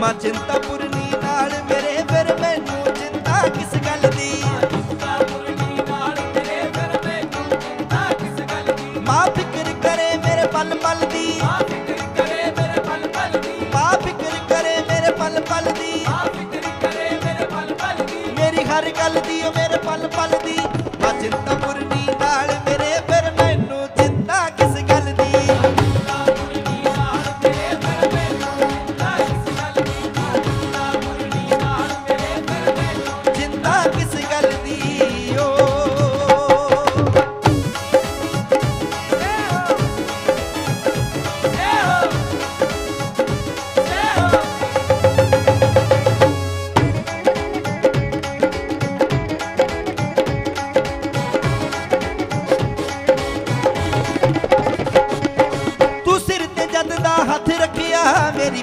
ਮਾਂ ਚਿੰਤਾ ਪੁਰਨੀ ਨਾਲ, ਮੇਰੇ ਫਿਰ ਮੈਨੂੰ ਚਿੰਤਾ ਕਿਸ ਗੱਲ ਦੀ? ਮਾਂ ਫਿਕਰ ਕਰੇ ਮੇਰੇ ਪਲ ਪਲ ਦੀ। ਮਾਂ ਫਿਕਰ ਕਰੇ ਮੇਰੇ ਪਲ ਪਲ ਦੀ। ਮੇਰੀ ਹਰ ਗੱਲ ਦੀ ਓ ਮੇਰੇ ਪਲ ਪਲ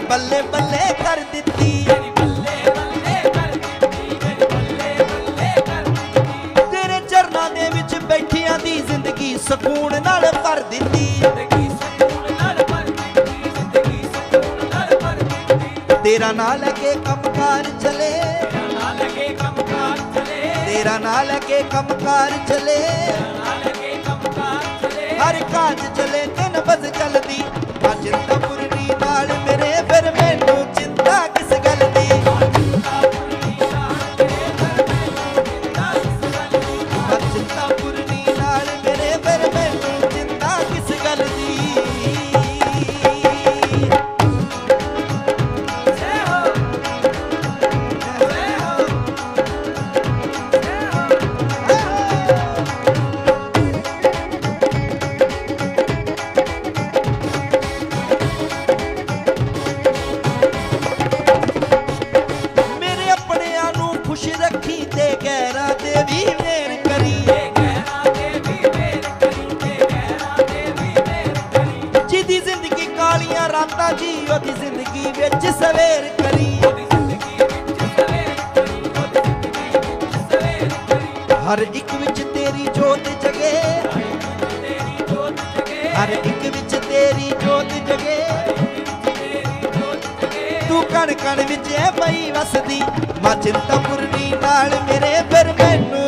ਬੱਲੇ ਬੱਲੇ ਕਰ ਦਿੱਤੀ ਤੇਰੇ ਚਰਨਾਂ ਦੇ ਵਿੱਚ ਬੈਠਿਆਂ ਦੀ ਜ਼ਿੰਦਗੀ ਸਕੂਨ ਨਾਲ ਭਰ ਦਿੱਤੀ ਜ਼ਿੰਦਗੀ ਨਾਲ ਭਰ ਦਿੱਤੀ ਨਾਲ ਤੇਰਾ ਨਾਂ ਲੈ ਕੇ ਕੰਮਕਾਰ ਚਲੇ। ਤੇਰਾ ਨਾਂ ਲੈ ਕੇ ਕੰਮਕਾਰ ਚਲੇ। ਹਰ ਕਾਜ ਚਲੇ, ਤਿੰਨ ਬਜ਼ ਚੱਲਦੀ ਆ ਕਾਲੀਆਂ ਜੀ, ਉਹਦੀ ਜ਼ਿੰਦਗੀ ਵਿੱਚ ਸਵੇਰ ਕਰੀ। ਹਰ ਇੱਕ ਵਿੱਚ ਤੇਰੀ ਜੋਤ ਜਗੇ। ਹਰ ਇੱਕ ਵਿੱਚ ਤੇਰੀ ਜੋਤ ਜਗੇ। ਤੂੰ ਕਣ ਕਣ ਵਿੱਚ ਐ ਪਈ ਵਸਦੀ। ਨਾਲ ਮੇਰੇ ਫਿਰ ਮੈਨੂੰ